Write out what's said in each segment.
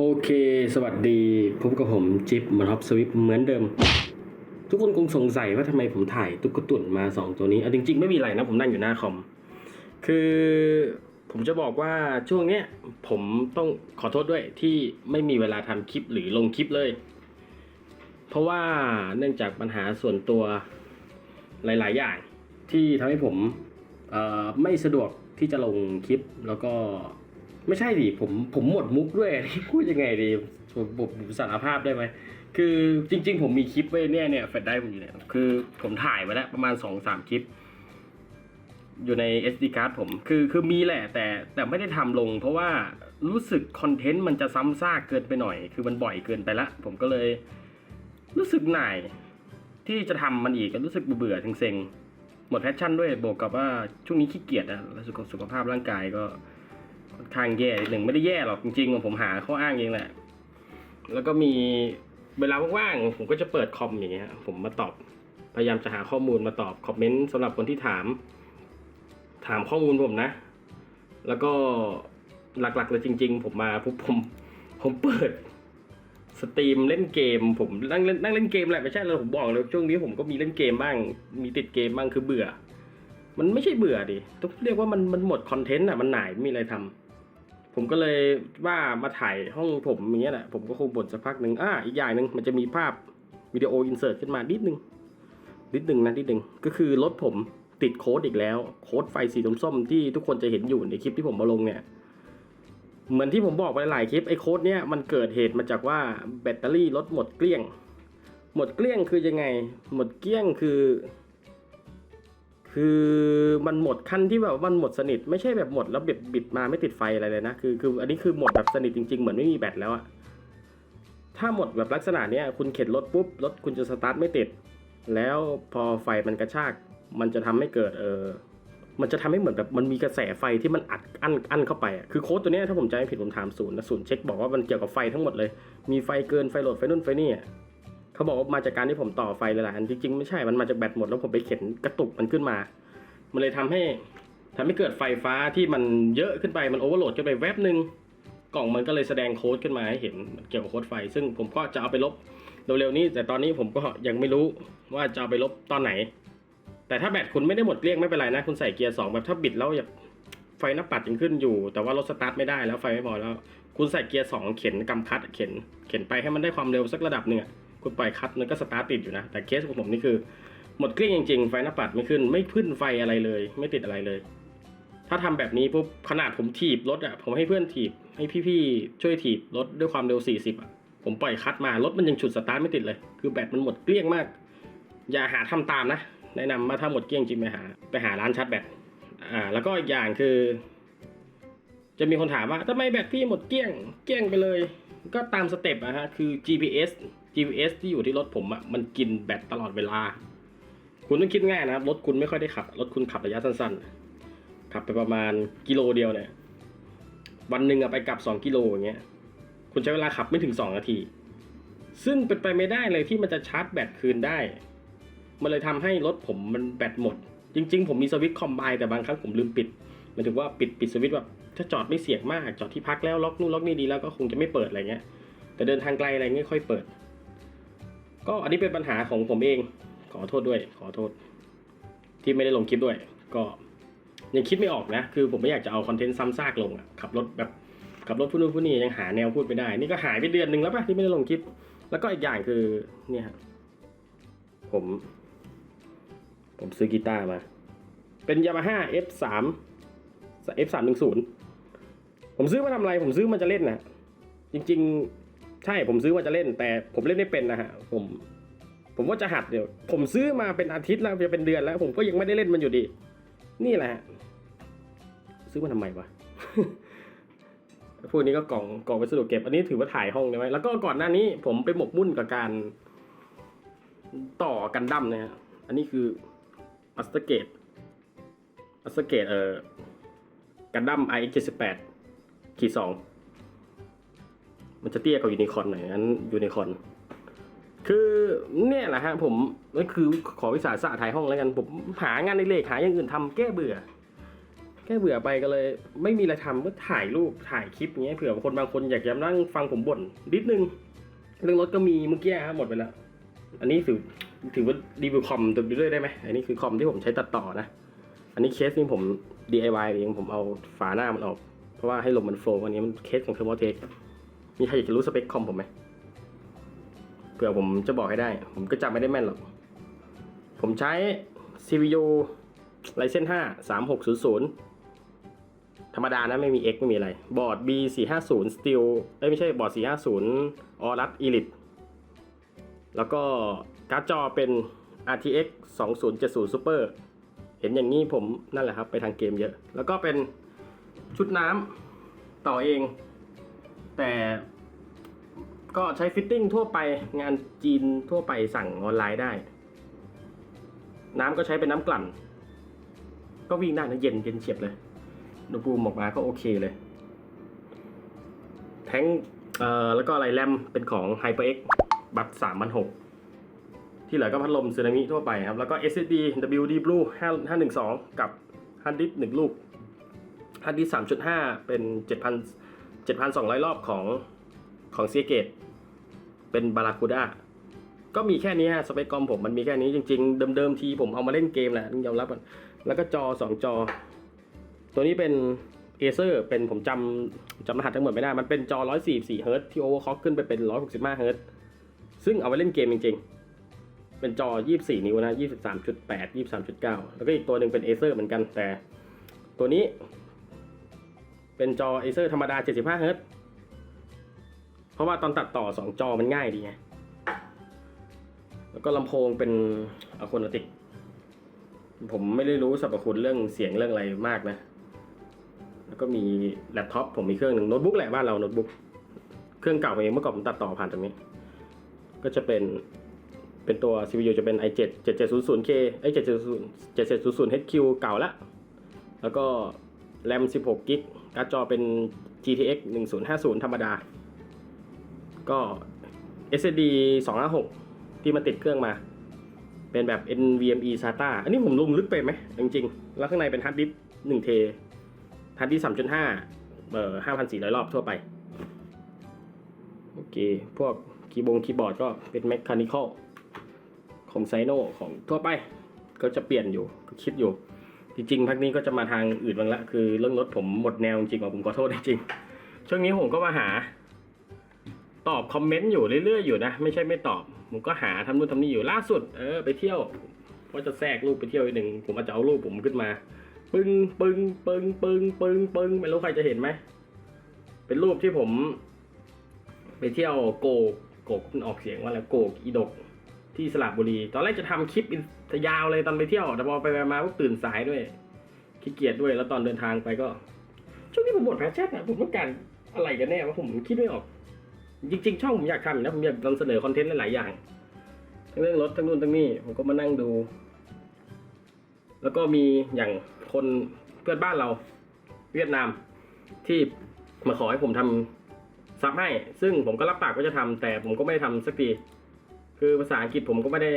โอเค สวัสดีพบกับผมจิ๊บมอนฮอปสวิปเหมือนเดิม ทุกคนคงสงสัยว่าทำไมผมถ่ายตุ๊กตุ่นมาสองตัวนี้เอาจริง ๆ ไม่มีอะไรนะผมนั่งอยู่หน้าคอม คือผมจะบอกว่าช่วงเนี้ยผมต้องขอโทษด้วยที่ไม่มีเวลาทำคลิปหรือลงคลิปเลย เพราะว่าเนื่องจากปัญหาส่วนตัวหลาย ๆ อย่างที่ทำให้ผมไม่สะดวกที่จะลงคลิปแล้วก็ ไม่ใช่ดิผมผมหมดมุกด้วยพูดยังไงดีผมผมผมสารภาพได้ไหมคือจริง ๆ ผมมีคลิปไว้เนี่ยเนี่ยแฟลชได้ผมอยู่เนี่ยคือผมถ่ายมาแล้วประมาณสองสามคลิป อยู่ใน SD card ผมคือคือมีแหละแต่แต่ไม่ได้ทำลง เพราะว่ารู้สึกคอนเทนต์มันจะซ้ำซากเกินไปหน่อย คือมันบ่อยเกินไปละ ผมก็เลย รู้สึกหน่าย ที่จะทำมันอีกก็รู้สึกเบื่อเซ็งๆหมดแพชชั่นด้วยบวกกับว่าช่วงนี้ขี้เกียจอะแล้วสุขสุขภาพร่างกายก็ ค่อนข้างแย่หนึ่งไม่ได้แย่หรอกจริงๆผมหาข้ออ้างเองแหละ แล้วก็มีเวลาว่างๆผมก็จะเปิดคอมอย่างเงี้ยผมมาตอบพยายามจะหาข้อมูลมาตอบคอมเมนต์สำหรับคนที่ถาม ถามข้อมูลผมนะ แล้วก็หลักๆเลยจริง ๆ ผมมาผมผมเปิดสตรีมเล่นเกม ผมนั่งเล่นนั่งเล่นเกมแหละไม่ใช่แล้วผมบอกเลยช่วงนี้ผมก็มีเล่นเกมบ้าง มีติดเกมบ้างคือเบื่อ มันไม่ใช่เบื่อดิต้องเรียกว่ามันมันหมดคอนเทนต์อะมันหน่ายไม่มีอะไรทำ ผมก็เลยว่ามาถ่ายห้องผมอย่างเงี้ยแหละผมก็คงบ่นสักพักหนึ่งอ่าอีกอย่างหนึ่งมันจะมีภาพวิดีโออินเสิร์ตขึ้นมานิดนึงนิดนึงนะนิดนึงก็คือรถผมติดโค้ดอีกแล้ว โค้ดไฟสีส้มๆที่ทุกคนจะเห็นอยู่ในคลิปที่ผมมาลงเนี่ยเหมือนที่ผมบอกไปหลายคลิปไอ้โค้ดเนี้ยมันเกิดเหตุมาจากว่าแบตเตอรี่รถหมดเกลี้ยง หมดเกลี้ยงคือยังไง หมดเกลี้ยงคือ คือมันหมดขั้นที่แบบมันหมดสนิทไม่ใช่แบบหมดแล้วบิดบิดมาไม่ติดไฟอะไรเลยนะคือคืออันนี้คือหมดแบบสนิทจริงๆเหมือนไม่มีแบตแล้วอะถ้าหมดแบบลักษณะเนี้ยคุณเข็นรถปุ๊บรถคุณจะสตาร์ทไม่ติด แล้วพอไฟมันกระชาก มันจะทำให้เกิดเออมันจะทำให้เหมือนแบบมันมีกระแสไฟที่มันอัดอั้นอั้นเข้าไปอะคือโค้ดตัวนี้ถ้าผมจำไม่ผิดผมถามศูนย์นะศูนย์เช็คบอกว่ามันเกี่ยวกับไฟทั้งหมดเลย มีไฟเกินไฟโหลดไฟนู่นไฟนี่อะ เขาบอกว่ามาจากการที่ผมต่อไฟหลายๆอันจริงๆไม่ใช่ มันมาจากแบตหมดแล้วผมไปเข็นกระตุกมันขึ้นมา มันเลยทำให้ทำให้เกิดไฟฟ้าที่มันเยอะขึ้นไปมันโอเวอร์โหลดขึ้นไปแวบหนึ่งกล่องมันก็เลยแสดงโค้ดขึ้นมาให้เห็นเกี่ยวกับโค้ดไฟ ซึ่งผมก็จะเอาไปลบเร็วๆนี้ แต่ตอนนี้ผมก็ยังไม่รู้ว่าจะเอาไปลบตอนไหน แต่ถ้าแบตคุณไม่ได้หมดเกลี้ยงไม่เป็นไรนะ คุณใส่เกียร์สองแบบถ้าบิดแล้วอยากไฟหน้าปัดยังขึ้นอยู่ แต่ว่ารถสตาร์ทไม่ได้แล้วไฟไม่พอแล้ว คุณใส่เกียร์สองเข็นกำคัดเข็นเข็นไปให้มันได้ความเร็วสักระดับหนึ่ง คุณปล่อยคัดมันก็สตาร์ทติดอยู่นะ แต่เคสของผมนี่คือ หมดเกลี้ยงจริงๆ ไฟหน้าปัดไม่ขึ้น ไม่ขึ้นไฟอะไรเลย ไม่ติดอะไรเลย ถ้าทำแบบนี้ปุ๊บขนาดผมถีบรถอะ ผมให้เพื่อนถีบ ให้พี่ๆ ช่วยถีบรถด้วยความเร็ว 40 อะ ผมปล่อยคัดมารถมันยังฉุดสตาร์ทไม่ติดเลย คือแบตมันหมดเกลี้ยงมาก อย่าหาทำตามนะ แนะนำว่าถ้าหมดเกลี้ยงจริงไปหา ไปหาร้านชาร์จแบต อ่า แล้วก็อีกอย่างคือ จะมีคนถามว่าทำไมแบตพี่หมดเกลี้ยง เกลี้ยงไปเลย ก็ตามสเต็ปอะฮะ คือ GPS GPS ที่อยู่ที่รถผมอะมันกินแบตตลอดเวลา คุณต้องคิดง่ายนะครับรถคุณไม่ค่อยได้ขับ รถคุณขับระยะสั้นๆ ขับไปประมาณกิโลเดียวเนี่ย วันหนึ่งอะไปกลับสองกิโลอย่างเงี้ย คุณใช้เวลาขับไม่ถึงสองนาที ซึ่งเป็นไปไม่ได้เลยที่มันจะชาร์จแบตคืนได้ มันเลยทำให้รถผมมันแบตหมด จริง ๆ ผมมีสวิตช์คอมไบแต่บางครั้งผมลืมปิดหมายถึงว่าปิดปิดสวิตช์แบบถ้าจอดไม่เสี่ยงมากจอดที่พักแล้วล็อกนู่นล็อกนี่ดีแล้วก็คงจะไม่เปิดอะไรเงี้ยแต่เดินทางไกลอะไรเงี้ยค่อยเปิด ก็อันนี้เป็นปัญหาของผมเอง ขอโทษด้วย ขอโทษ ที่ไม่ได้ลงคลิปด้วย ก็ยังคิดไม่ออกนะ คือผมไม่อยากจะเอาคอนเทนต์ซ้ำซากลงอะขับรถแบบขับรถผู้นู้นผู้นี้ยังหาแนวพูดไม่ได้ นี่ก็หายไปเดือนหนึ่งแล้วป่ะที่ไม่ได้ลงคลิป แล้วก็อีกอย่างคือเนี่ยฮะผม ผมซื้อกีตาร์มา เป็น Yamaha F3 F310 ผมซื้อมาทำอะไร ผมซื้อมาจะเล่นนะจริง ๆ ใช่ผมซื้อมาจะเล่นแต่ผมเล่นไม่เป็นนะฮะผม ผมว่าจะหัดเดี๋ยวผมซื้อมาเป็นอาทิตย์แล้วจะเป็นเดือนแล้ว ผมก็ยังไม่ได้เล่นมันอยู่ดี นี่แหละ ซื้อมาทำไมวะพวกนี้ก็กล่องกล่องวัสดุเก็บ อันนี้ถือว่าถ่ายห้องได้ไหมแล้วก็ก่อนหน้านี้ผมไปหมกมุ่นกับการต่อกันดั้มนะฮะอันนี้คืออัสเตเกตอัสเตเกตเอ่อกันดั้ม i x 78ขีดสอง มันจะเตี้ยกว่ายูนิคอร์นหน่อยนั้นยูนิคอร์นคือเนี่ยแหละฮะผมนั่นคือขอวิสาสะถ่ายห้องแล้วกันผมหางานในเลขหาอย่างอื่นทำแก้เบื่อแค่เบื่อไปก็เลย ไม่มีอะไรทำก็ถ่ายรูปถ่ายคลิปอย่างเงี้ยเผื่อคนบางคนอยากจะนั่งฟังผมบ่นนิดนึงเรื่องรถก็มีเมื่อกี้ครับหมดไปแล้วอันนี้ถือถือว่ารีวิวคอมตัวด้วยได้ไหมอันนี้คือคอมที่ผมใช้ตัดต่อนะ อันนี้เคสนี้ผม DIY เองผมเอาฝาหน้ามันออก เพราะว่าให้ลมมันโฟล์อันนี้มันเคสของเทอร์โมเทค มีใครอยากจะรู้สเปคคอมผมไหมเผื่อผมจะบอกให้ได้ ผมก็จำไม่ได้แม่นหรอก ผมใช้ CPU Ryzen 5 3600 ธรรมดานะไม่มี X ไม่มีอะไร บอร์ด B 4 5 0 Steel เอ้ยไม่ใช่บอร์ด 450 Aorus Elite แล้วก็การ์ดจอเป็น RTX 2070 Super เห็นอย่างนี้ผมนั่นแหละครับ ไปทางเกมเยอะ แล้วก็เป็นชุดน้ำต่อเอง แต่ก็ใช้ฟิตติ้งทั่วไปงานจีนทั่วไปสั่งออนไลน์ได้ น้ำก็ใช้เป็นน้ำกลั่น ก็วิ่งได้นะเย็นเย็นเฉียบเลยอุณหภูมิออกมาก็โอเคเลย แทงเอ่อแล้วก็อะไรแรมเป็นของ HyperX บัต3,600ที่เหลือก็พัดลมสึนามิทั่วไปครับ แล้วก็ SSD WD Blue 5 512 กับฮาร์ดดิสก์หนึ่งลูกฮาร์ดดิสก์3.5 เป็น 7,000 7,200 รอบของของเซียเกตเป็นบาราคูด้าก็มีแค่นี้ฮะสเปคคอมผมมันมีแค่นี้จริงๆ เดิมๆทีผมเอามาเล่นเกมแหละต้องยอมรับมันแล้วก็จอ 2 จอ ตัวนี้เป็นเอเซอร์เป็นผมจำจำรหัสทั้งหมดไม่ได้ มันเป็นจอ 144เฮิร์ตที่โอเวอร์คล็อกขึ้นไปเป็น 165เฮิร์ตซึ่งเอาไว้เล่นเกมจริงๆ เป็นจอ 24 นิ้วนะ 23.8 23.9 แล้วก็อีกตัวหนึ่งเป็นเอเซอร์เหมือนกันแต่ ตัวนี้ เป็นจอเอเซอร์ธรรมดา 75เฮิร์ตเพราะว่าตอนตัดต่อ 2 จอมันง่ายดีไง แล้วก็ลำโพงเป็นอะโคนติก ผมไม่ได้รู้สรรพคุณเรื่องเสียงเรื่องอะไรมากนะ แล้วก็มีแล็ปท็อปผมมีเครื่องหนึ่งโน้ตบุ๊กแหละบ้านเราโน้ตบุ๊ก เครื่องเก่าเองเมื่อก่อนผมตัดต่อผ่านตรงนี้ ก็จะเป็นเป็นตัว CPU จะเป็น i7 7700K ไอ้ 770 7700HQ เก่าละ แล้วก็แรม16กิก การ์ดจอเป็น GTX 1050 ธรรมดา ก็ SSD 256 ที่มาติดเครื่องมา เป็นแบบ NVMe SATA อันนี้ผมลงลึกไปไหมจริงๆ แล้วข้างในเป็นฮาร์ดดิสก์1เทฮาร์ดดิสก์3.5 เอ่อ 5,400 รอบทั่วไป โอเค พวกคีย์บงคีย์บอร์ดก็เป็น Mechanical ของไซโนของทั่วไป ก็จะเปลี่ยนอยู่คิดอยู่ จริงๆพักนี้ก็จะมาทางอื่นบ้างละคือเรื่องรถผมหมดแนวจริงๆอะผมขอโทษจริงๆช่วงนี้ผมก็มาหา ตอบคอมเมนต์อยู่เรื่อยๆอยู่นะไม่ใช่ไม่ตอบ ผมก็หาทำนู่นทำนี่อยู่ล่าสุด เออไปเที่ยวก็จะแทรกรูปไปเที่ยวอีกหนึ่งผมอาจจะเอารูปผมขึ้นมา ปึ้งปึ้งปึ้งปึ้งปึ้งปึ้งไม่รู้ใครจะเห็นไหมเป็นรูปที่ผม ไปเที่ยวโกกโกกมันออกเสียงว่าอะไรโกกอีดก ที่สระบุรี ตอนแรกจะทำคลิปยาวเลยตอนไปเที่ยว แต่พอไปมาก็ตื่นสายด้วยขี้เกียจด้วย แล้วตอนเดินทางไปก็ ช่วงนี้ผมหมดแพชชั่นอะผมต้องการอะไรกันแน่ว่าผมคิดไม่ออก จริง ๆ ช่องผมอยากทำนะผมอยากนำเสนอคอนเทนต์หลายๆอย่างทั้งเรื่องรถทั้งนู่นทั้งนี่ผมก็มานั่งดู แล้วก็มีอย่างคนเพื่อนบ้านเรา เวียดนามที่มาขอให้ผมทำซับให้ ซึ่งผมก็รับปากว่าจะทำแต่ผมก็ไม่ได้ทำสักที คือภาษาอังกฤษผมก็ไม่ได้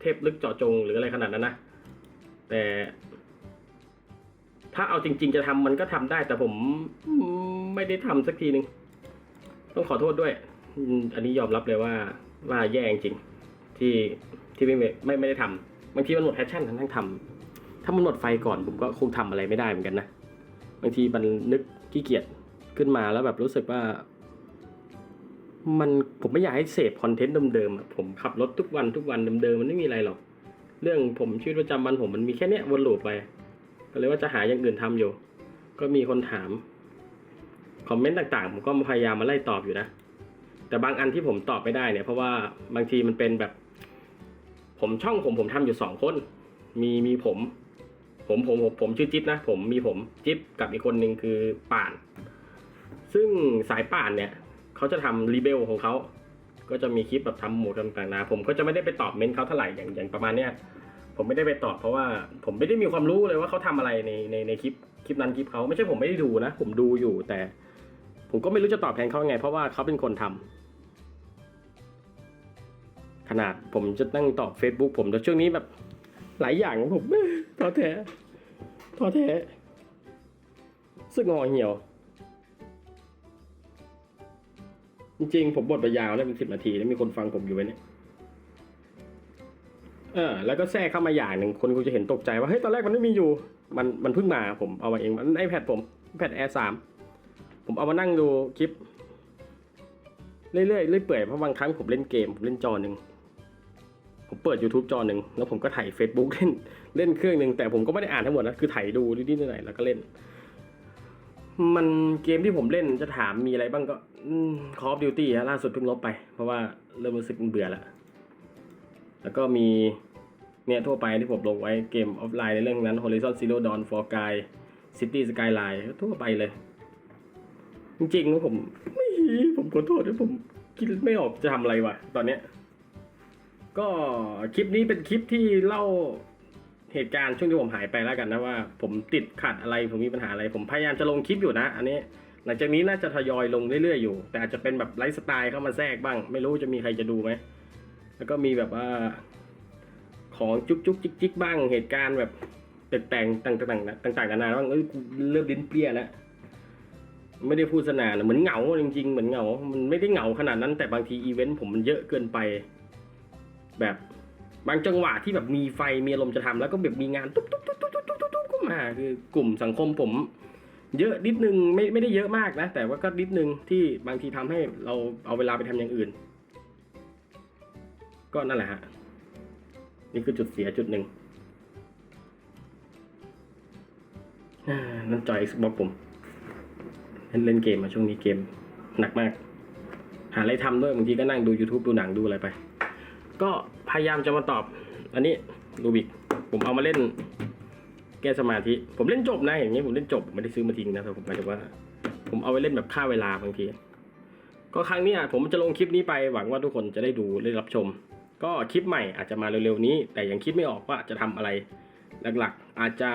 เทพลึกเจาะจงหรืออะไรขนาดนั้นนะ แต่ ถ้าเอาจริง ๆ จะทำมันก็ทำได้ แต่ผมไม่ได้ทำสักทีหนึ่งต้องขอโทษด้วย อันนี้ยอมรับเลยว่าว่าแย่จริงที่ที่ไม่ไม่ไม่ได้ทำบางทีมันหมดแพชชั่นทั้งทั้งทำถ้ามันหมดไฟก่อนผมก็คงทำอะไรไม่ได้เหมือนกันนะบางทีมันนึกขี้เกียจขึ้นมาแล้วแบบรู้สึกว่า มันผมไม่อยากให้เสพคอนเทนต์เดิมๆผมขับรถทุกวันทุกวันเดิมๆมันไม่มีอะไรหรอก เรื่องผมชีวิตประจำวันผมมันมีแค่เนี้ยวนลูปไป ก็เลยว่าจะหาอย่างอื่นทำอยู่ ก็มีคนถามคอมเมนต์ต่างๆ ผมก็พยายามมาไล่ตอบอยู่นะ แต่บางอันที่ผมตอบไม่ได้เนี่ย เพราะว่าบางทีมันเป็นแบบ ผมช่องผมผมทำอยู่สองคน มีมีผม ผมผมผมผมชื่อจิ๊บนะ ผมมีผมจิ๊บกับอีกคนหนึ่งคือป่าน ซึ่งสายป่านเนี่ย เขาจะทำรีเบลของเขา ก็จะมีคลิปแบบทำหมูต่างๆนะผมก็จะไม่ได้ไปตอบเมนต์เขาเท่าไหร่อย่างอย่างประมาณเนี้ยผมไม่ได้ไปตอบเพราะว่าผมไม่ได้มีความรู้เลยว่าเขาทำอะไรในในในคลิปคลิปนั้นคลิปเขาไม่ใช่ผมไม่ได้ดูนะ ผมดูอยู่แต่ ผมก็ไม่รู้จะตอบแทนเขาไง เพราะว่าเขาเป็นคนทำขนาดผมจะนั่งตอบ Facebook ผมแต่ช่วงนี้แบบหลายอย่างผมท้อแท้ท้อแท้สึกงอเหี่ยว จริงๆผมบทไปยาวแล้วเป็นสิบนาทีแล้วมีคนฟังผมอยู่ไว้เนี่ยเออแล้วก็แทรกเข้ามาอย่างหนึ่งคนกูจะเห็นตกใจว่าเฮ้ยตอนแรกมันไม่มีอยู่ มันมันเพิ่งมาผมเอามาเองมันไอแพดผมแพดแอร์สามผมเอามานั่งดูคลิป เรื่อยๆเรื่อยเปื่อยเพราะบางครั้งผมเล่นเกมผมเล่นจอหนึ่งผมเปิด YouTube จอหนึ่งแล้วผมก็ถ่าย Facebook เล่นเล่นเครื่องหนึ่งแต่ผมก็ไม่ได้อ่านทั้งหมดนะคือถ่ายดูนิดๆหน่อยๆแล้วก็เล่น มันเกมที่ผมเล่นจะถามมีอะไรบ้างก็คอ f ดิวตี้ฮะล่าสุดเพิ่งลบไป เพราะว่าเริ่มรู้สึกเบื่อแล้วแล้วก็มีเนี่ยทั่วไปที่ผมลงไว้เกมออฟไลน์ในเรื่องนั้น Horizon Zero Dawn For Sky City Skyline ทั่วไปเลย จริงๆแล้วผมไม่ผมขอโทษนะผมคิดไม่ออกจะทำอะไรวะตอนเนี้ยก็คลิปนี้เป็นคลิปที่เล่า เหตุการณ์ช่วงที่ผมหายไปแล้วกันนะว่า ผมติดขัดอะไรผมมีปัญหาอะไรผมพยายามจะลงคลิปอยู่นะ อันนี้ หลังจากนี้น่าจะทยอยลงเรื่อยๆอยู่ แต่อาจจะเป็นแบบไลฟ์สไตล์เข้ามาแทรกบ้าง ไม่รู้จะมีใครจะดูไหมแล้วก็มีแบบว่า ของจุกจุกจิกจิกบ้าง เหตุการณ์แบบแปลกๆต่างๆต่างๆนานาบ้างเอ้ยเริ่มลิ้นเปรี้ยแล้วไม่ได้พูดสนานเหมือนเหงาจริงๆเหมือนเหงา มันไม่ได้เหงาขนาดนั้นแต่บางทีอีเวนต์ผมมันเยอะเกินไป แบบ บางจังหวะที่แบบมีไฟมีอารมณ์จะทำแล้วก็แบบมีงานตุ๊บตุ๊บตุ๊บตุ๊บตุ๊บตุ๊บตุ๊บก็มาคือกลุ่มสังคมผม เยอะนิดนึงไม่ไม่ได้เยอะมากนะ แต่ว่าก็นิดนึงที่บางทีทำให้เราเอาเวลาไปทำอย่างอื่น ก็นั่นแหละฮะนี่คือจุดเสียจุดหนึ่งนั่นจอย Xbox ผมเล่นเล่นเกมมาช่วงนี้เกม หนักมาก หาอะไรทำด้วยบางทีก็นั่งดู YouTube ดูหนังดูอะไรไป ก็พยายามจะมาตอบ อันนี้รูบิกผมเอามาเล่น แก้สมาธิ ผมเล่นจบนะอย่างนี้ผมเล่นจบไม่ได้ซื้อมาทิ้งนะแต่ผมหมายถึงว่า ผมเอาไว้เล่นแบบฆ่าเวลาบางทีก็ครั้งนี้ผมจะลงคลิปนี้ไปหวังว่าทุกคนจะได้ดูได้รับชม ก็คลิปใหม่อาจจะมาเร็วๆนี้ แต่ยังคิดไม่ออกว่าจะทำอะไร หลักๆ อาจจะ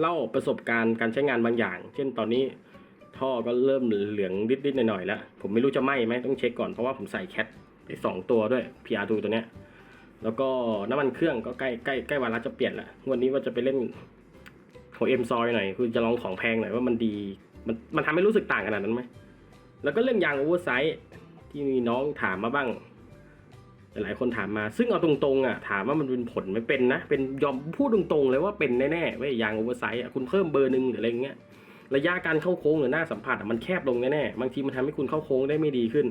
เล่าประสบการณ์การใช้งานบางอย่าง เช่นตอนนี้ท่อก็เริ่มเหลืองนิดๆหน่อยๆแล้ว ผมไม่รู้จะไหม้ไหมต้องเช็คก่อนเพราะว่าผมใส่แคท ไปสองตัวด้วย PR2 ตัวเนี้ย แล้วก็น้ำมันเครื่องก็ใกล้ใกล้ใกล้วาระจะเปลี่ยนละงวันนี้ว่าจะไปเล่นของเอ็มซอยหน่อยคือจะลองของแพงหน่อยว่ามันดี มันมันทำให้รู้สึกต่างขนาดนั้นไหมแล้วก็เรื่องยางโอเวอร์ไซส์ที่มีน้องถามมาบ้างหลายคนถามมา ซึ่งเอาตรงๆอะถามว่ามันเป็นผลไม่เป็นนะ เป็นยอมพูดตรงๆเลยว่าเป็นแน่ๆเว้ยยางโอเวอร์ไซส์อะคุณเพิ่มเบอร์หนึ่งหรืออะไรเงี้ย ระยะการเข้าโค้งหรือหน้าสัมผัสอะมันแคบลงแน่ๆ บางทีมันทำให้คุณเข้าโค้งได้ไม่ดีขึ้น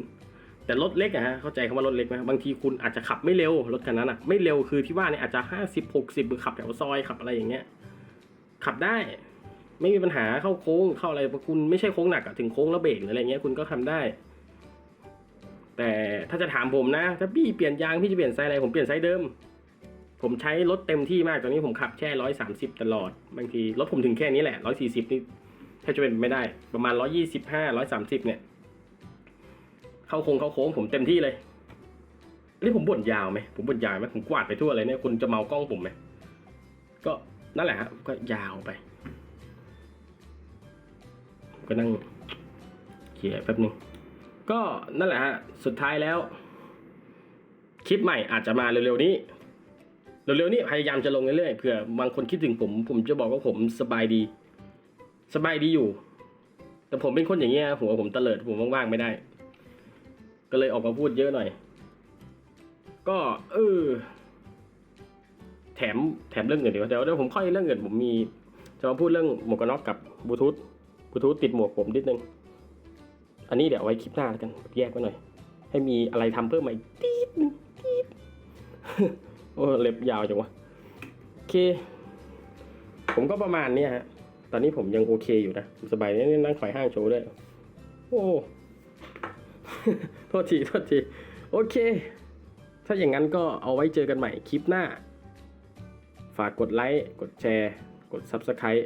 แต่รถเล็กอะฮะเข้าใจคำว่ารถเล็กไหมบางทีคุณอาจจะขับไม่เร็วรถคันนั้นอะไม่เร็วคือที่ว่าเนี่ยอาจจะห้าสิบหกสิบขับแถวซอยขับอะไรอย่างเงี้ยขับได้ไม่มีปัญหาเข้าโค้งเข้าอะไรคุณไม่ใช่โค้งหนักอะถึงโค้งแล้วเบรกหรืออะไรเงี้ยคุณก็ทำได้ แต่ถ้าจะถามผมนะ ถ้าพี่เปลี่ยนยางพี่จะเปลี่ยนไซส์อะไรผมเปลี่ยนไซส์เดิม ผมใช้รถเต็มที่มากตอนนี้ผมขับแค่ร้อยสามสิบตลอดบางทีรถผมถึงแค่นี้แหละร้อยสี่สิบนี่แทบจะเป็นไม่ได้ ประมาณร้อยยี่สิบห้าร้อยสามสิบเนี่ย เข้าโค้งเข้าโค้งผมเต็มที่เลยนี่ผมบ่นยาวไหมผมบ่นยาวไหมผมกวาดไปทั่วเลยเนี่ยคุณจะเมากล้องผมไหมก็นั่นแหละฮะก็ยาวไปก็นั่งเขียแป๊บนึงก็นั่นแหละฮะสุดท้ายแล้ว คลิปใหม่อาจจะมาเร็วๆนี้เร็วๆนี้พยายามจะลงเรื่อยๆเผื่อบางคนคิดถึงผม ผมจะบอกว่าผมสบายดี สบายดีอยู่ แต่ผมเป็นคนอย่างเงี้ยหัวผมเตลิดผมว่างๆไม่ได้ ก็เลยออกมาพูดเยอะหน่อย ก็เออแถมแถมเรื่องเงินดีกว่าเดี๋ยวเดี๋ยวผมค่อยเรื่องเงินผมมีจะมาพูดเรื่องหมวกกันน็อกกับบลูทูธบลูทูธติดหมวกผมนิดนึง อันนี้เดี๋ยวไว้คลิปหน้าแล้วกันแยกไว้หน่อย ให้มีอะไรทำเพิ่มมาอีกตีดนึงตีดโอ้เล็บยาวจังวะโอเค ผมก็ประมาณนี้ฮะ ตอนนี้ผมยังโอเคอยู่นะสบายนี่นั่งไขว่ห้างโชว์ด้วย โอ้ โทษทีโทษทีโอเค ถ้าอย่างนั้นก็เอาไว้เจอกันใหม่คลิปหน้า ฝากกดไลค์ กดแชร์ กด Subscribe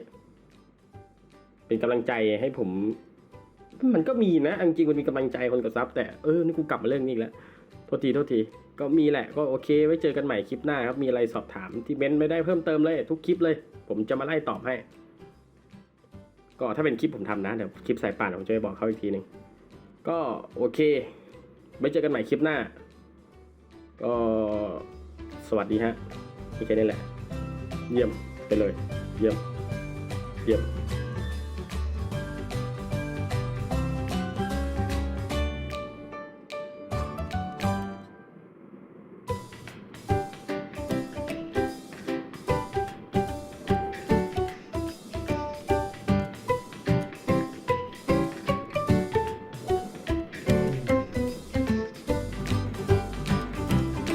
เป็นกำลังใจให้ผม มันก็มีนะอาจริงๆมันมีกำลังใจคนกดซับแต่เออ นี่กูกลับมาเรื่องนี้แล้วโทษทีโทษที ก็มีแหละ ก็โอเค ไว้เจอกันใหม่คลิปหน้าครับ มีอะไรสอบถามที่เบนไม่ได้เพิ่มเติมเลย ทุกคลิปเลย ผมจะมาไล่ตอบให้ ก็ถ้าเป็นคลิปผมทำนะ เดี๋ยวคลิปสายป่านผมจะไปบอกเขาอีกทีหนึ่ง ก็โอเคไว้เจอกันใหม่คลิปหน้า ก็สวัสดีฮะมีแค่นี้แหละ เยี่ยมไปเลย เยี่ยม เยี่ยม